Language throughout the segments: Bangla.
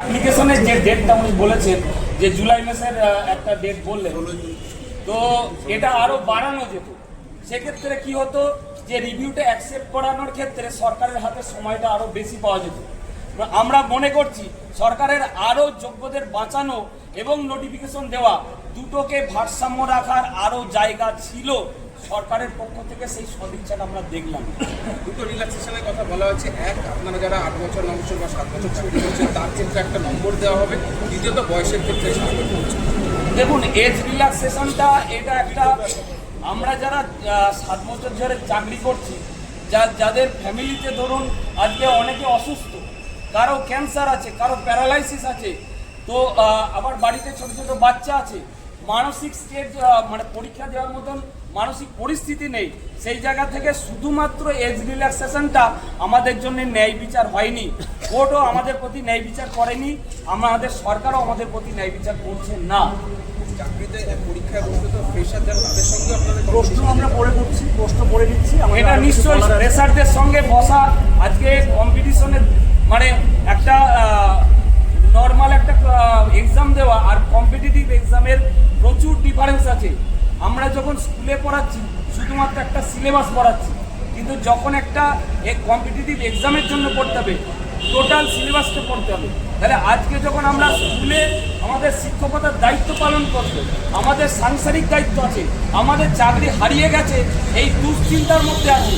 অ্যাপ্লিকেশনের যে ডেটটা উনি বলেছেন, যে জুলাই মাসের একটা ডেট বললেন, তো এটা আরও বাড়ানো যেত। সেক্ষেত্রে কি হতো যে রিভিউটা অ্যাকসেপ্ট করানোর ক্ষেত্রে সরকারের হাতে সময়টা আরও বেশি পাওয়া যেত। আমরা মনে করছি সরকারের আরও যোগ্যদের বাঁচানো এবং নোটিফিকেশন দেওয়া দুটোকে ভারসাম্য রাখার আরও জায়গা ছিল সরকারের পক্ষ থেকে সেই সদিচ্ছাটা আমরা দেখলাম। দুটো রিল্যাক্সেশনের কথা বলা হচ্ছে এক আপনারা যারা আট বছর ন বছর বা সাত বছর চাকরি করছেন তার ক্ষেত্রে একটা নম্বর দেওয়া হবে। দ্বিতীয়ত বয়সের ক্ষেত্রে দেখুন এজ রিল্যাক্সেশনটা এটা একটা আমরা যারা সাত বছর ধরে চাকরি করছি যা যাদের ফ্যামিলিতে ধরুন আজকে অনেকে অসুস্থ কারও ক্যান্সার আছে কারও প্যারালাইসিস আছে তো আবার বাড়িতে ছোট ছোট বাচ্চা আছে মানসিক স্টেজ মানে পরীক্ষা দেওয়ার মতন মানসিক পরিস্থিতি নেই। সেই জায়গা থেকে শুধুমাত্র এজ রিল্যাক্সেশনটা আমাদের জন্য ন্যায় বিচার হয়নি। কোর্টও আমাদের প্রতি ন্যায় বিচার করেনি। আমাদের সরকারও আমাদের প্রতি ন্যায় বিচার করছে না। চাকরিতে তো সঙ্গে আপনাদের প্রশ্ন আমরা পড়ে করছি প্রশ্ন পড়ে এটা নিশ্চয়ই সঙ্গে বসা আজকে কম্পিটিশনের মানে একটা নর্মাল একটা এক্সাম দেওয়া আর কম্পিটিটিভ এক্সামের প্রচুর ডিফারেন্স আছে। আমরা যখন স্কুলে পড়াচ্ছি, শুধুমাত্র একটা সিলেবাস পড়াচ্ছি, কিন্তু যখন একটা কম্পিটিটিভ এক্সামের জন্য পড়তে হবে টোটাল সিলেবাসটা পড়তে হবে। তাহলে আজকে যখন আমরা স্কুলে আমাদের শিক্ষকতার দায়িত্ব পালন করব আমাদের সাংসারিক দায়িত্ব আছে, আমাদের চাকরি হারিয়ে গেছে, এই দুশ্চিন্তার মধ্যে আছে,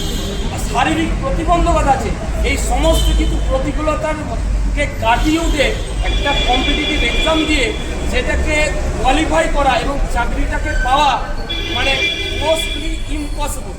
শারীরিক প্রতিবন্ধকতা আছে, এই সমস্ত কিছু প্রতিকূলতারকে কাটিয়ে উঠে একটা কম্পিটিটিভ এক্সাম দিয়ে সেটাকে কোয়ালিফাই করা এবং চাকরিটাকে পাওয়া মানে মোস্টলি ইম্পসিবল